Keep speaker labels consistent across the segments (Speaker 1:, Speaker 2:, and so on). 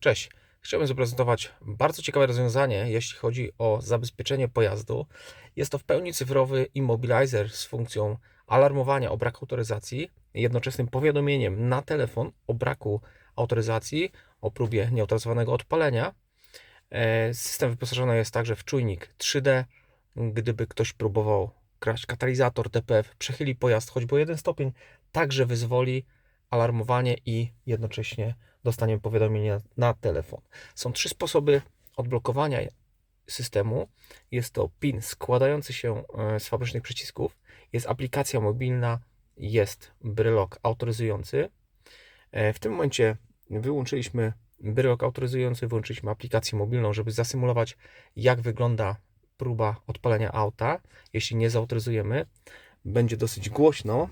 Speaker 1: Cześć. Chciałbym zaprezentować bardzo ciekawe rozwiązanie, jeśli chodzi o zabezpieczenie pojazdu. Jest to w pełni cyfrowy immobilizer z funkcją alarmowania o braku autoryzacji, jednoczesnym powiadomieniem na telefon o braku autoryzacji, o próbie nieautoryzowanego odpalenia. E, System wyposażony jest także w czujnik 3D. Gdyby ktoś próbował kraść katalizator TPF, przechyli pojazd choćby o jeden stopień, także wyzwoli alarmowanie i jednocześnie dostaniemy powiadomienia na telefon. Są trzy sposoby odblokowania systemu. Jest to PIN składający się e, z fabrycznych przycisków, jest aplikacja mobilna, jest brylok autoryzujący. E, W tym momencie wyłączyliśmy brylok autoryzujący, wyłączyliśmy aplikację mobilną, żeby zasymulować, jak wygląda próba odpalenia auta. Jeśli nie zautoryzujemy, będzie dosyć głośno.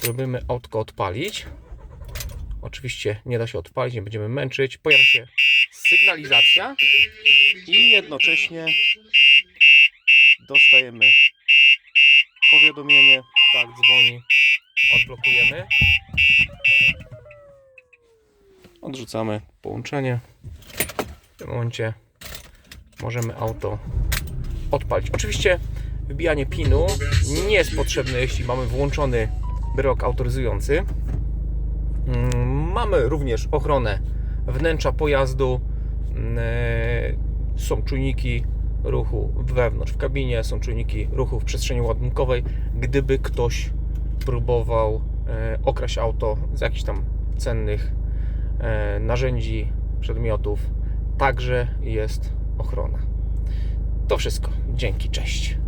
Speaker 1: Spróbujemy autko odpalić. Oczywiście nie da się odpalić, nie będziemy męczyć. Pojawia się sygnalizacja i jednocześnie dostajemy powiadomienie. Tak, dzwoni. Odblokujemy. Odrzucamy połączenie. W tym momencie możemy auto odpalić. Oczywiście wybijanie pinu nie jest potrzebne, jeśli mamy włączony brok autoryzujący. Mm, Mamy również ochronę wnętrza pojazdu. Mm, e, Są czujniki ruchu wewnątrz w kabinie, są czujniki ruchu w przestrzeni ładunkowej. Gdyby ktoś próbował e, okraść auto z jakichś tam cennych e, narzędzi, przedmiotów, także jest ochrona. To wszystko. Dzięki, cześć.